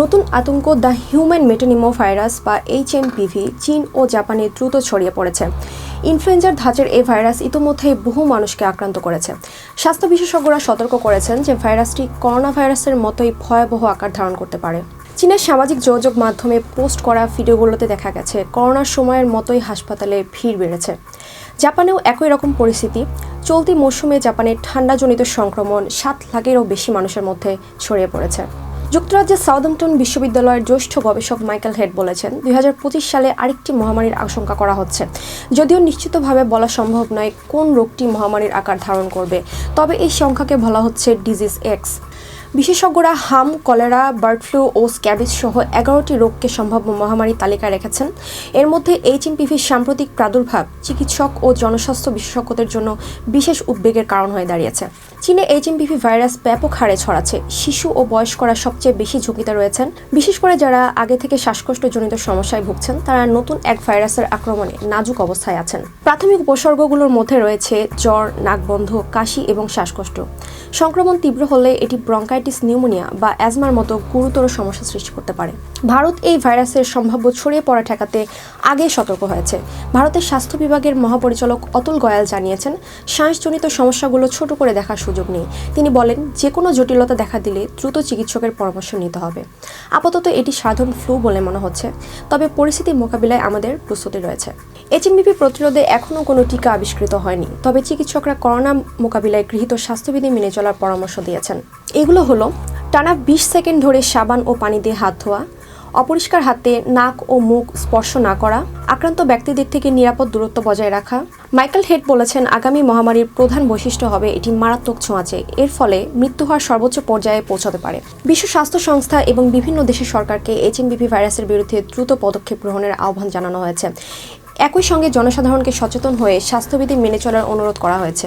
নতুন আতঙ্ক, the human মেটানিমো virus বা এইচ এইচএমপিভি চীন ও জাপানে দ্রুত ছড়িয়ে পড়েছে। ইনফ্লুয়েঞ্জার ধাঁচের এই ভাইরাস ইতোমধ্যেই বহু মানুষকে আক্রান্ত করেছে। স্বাস্থ্য বিশেষজ্ঞরা সতর্ক করেছেন যে ভাইরাসটি করোনা ভাইরাসের মতোই ভয়াবহ আকার ধারণ করতে পারে। চীনের সামাজিক যোগাযোগ মাধ্যমে পোস্ট করা ভিডিওগুলোতে দেখা গেছে, করোনার সময়ের মতোই হাসপাতালে ভিড় বেড়েছে। জাপানেও একই রকম পরিস্থিতি। চলতি মৌসুমে জাপানের ঠান্ডাজনিত সংক্রমণ সাত লাখেরও বেশি মানুষের মধ্যে ছড়িয়ে পড়েছে। যুক্তরাজ্যের সাউদাম্পটন বিশ্ববিদ্যালয়ের জ্যেষ্ঠ গবেষক মাইকেল হেড বলেছেন, দুই হাজার পঁচিশ সালে আরেকটি মহামারীর আশঙ্কা করা হচ্ছে। যদিও নিশ্চিতভাবে বলা সম্ভব নয় কোন রোগটি মহামারীর আকার ধারণ করবে, তবে এই সংখ্যাকে বলা হচ্ছে ডিজিজ এক্স বিশেষজ্ঞরা হাম, কলেরা, বার্ড ফ্লু ও স্ক্যাবিজ সহ এগারোটি রোগকে সম্ভাব্য মহামারীর তালিকায় রেখেছেন। এর মধ্যে এইচএমপিভির সাম্প্রতিক প্রাদুর্ভাব, চিকিৎসক ও জনস্বাস্থ্য বিশেষজ্ঞদের জন্য বিশেষ উদ্বেগের কারণ হয়ে দাঁড়িয়েছে। চীনে এইচএমপিভি ভাইরাস ব্যাপক হারে ছড়াচ্ছে। শিশু ও বয়স্করা সবচেয়ে বেশি ঝুঁকিতে রয়েছেন। বিশেষ করে যারা আগে থেকে শ্বাসকষ্টজনিত সমস্যায় ভুগছেন, তারা নতুন এক ভাইরাসের আক্রমণে নাজুক অবস্থায় আছেন। প্রাথমিক উপসর্গগুলোর মধ্যে রয়েছে জ্বর, নাকবন্ধ, কাশি এবং শ্বাসকষ্ট। সংক্রমণ তীব্র হলে এটি ব্রঙ্কাইটিস, নিউমোনিয়া বা অ্যাজমার মতো গুরুতর সমস্যা সৃষ্টি করতে পারে। ভারত এই ভাইরাসের সম্ভাব্য ছড়িয়ে পড়া ঠেকাতে আগে সতর্ক হয়েছে। ভারতের স্বাস্থ্য বিভাগের মহাপরিচালক অতুল গয়াল জানিয়েছেন, শ্বাসজনিত সমস্যাগুলো ছোট করে দেখার সুযোগ নেই। তিনি বলেন যে কোনো জটিলতা দেখা দিলে দ্রুত চিকিৎসকের পরামর্শ নিতে হবে। আপাতত এটি সাধারণ ফ্লু বলে মনে হচ্ছে, তবে পরিস্থিতি মোকাবিলায় আমাদের প্রস্তুতি রয়েছে। এইচএমবিপি প্রতিরোধে এখনও কোনো টিকা আবিষ্কৃত হয়নি, তবে চিকিৎসকরা করোনা মোকাবিলায় গৃহীত স্বাস্থ্যবিধি মেনে চলার পরামর্শ দিয়েছেন। এগুলো হলো, টানা বিশ সেকেন্ড ধরে সাবান ও পানি দিয়ে হাত ধোয়া, অপরিষ্কার হাতে নাক ও মুখ স্পর্শ না করা, আক্রান্ত ব্যক্তিদের থেকে নিরাপদ দূরত্ব বজায় রাখা মাইকেল হেড বলেছেন, আগামী মহামারীর প্রধান বৈশিষ্ট্য হবে এটি মারাত্মক ছোঁয়াচে এর ফলে মৃত্যু হওয়ার সর্বোচ্চ পর্যায়ে পৌঁছাতে পারে। বিশ্ব স্বাস্থ্য সংস্থা এবং বিভিন্ন দেশের সরকারকে এইচএমবিভি ভাইরাসের বিরুদ্ধে দ্রুত পদক্ষেপ গ্রহণের আহ্বান জানানো হয়েছে। একই সঙ্গে জনসাধারণকে সচেতন হয়ে স্বাস্থ্যবিধি মেনে চলার অনুরোধ করা হয়েছে।